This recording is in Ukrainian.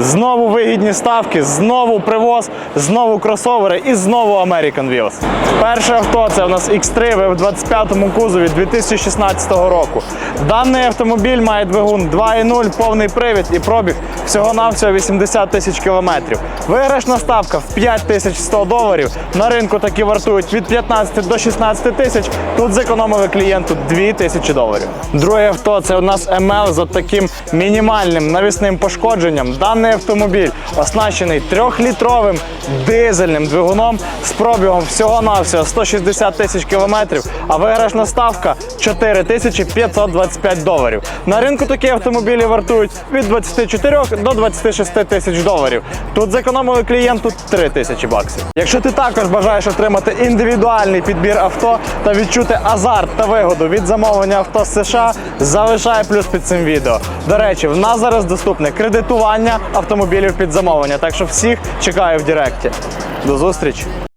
Знову вигідні ставки, знову привоз, знову кросовери і знову American Wheels. Перше авто це у нас X3 в 25-му кузові 2016 року. Даний автомобіль має двигун 2.0, повний привід і пробіг всього-навсього 80 тисяч кілометрів. Виграшна ставка в 5100 доларів. На ринку такі вартують від 15 до 16 тисяч. Тут зекономили клієнту 2 тисячі доларів. Друге авто це у нас ML з таким мінімальним навісним пошкодженням. Даний автомобіль оснащений 3-літровим дизельним двигуном з пробігом всього-навсього 160 тисяч кілометрів, а виграшна ставка 4525 доларів. На ринку такі автомобілі вартують від 24 до 26 тисяч доларів. Тут зекономили клієнту 3 тисячі баксів. Якщо ти також бажаєш отримати індивідуальний підбір авто та відчути азарт та вигоду від замовлення авто з США, залишай плюс під цим відео. До речі, в нас зараз доступне кредитування автомобілів під замовлення, так що всіх чекаю в Директі. До зустрічі!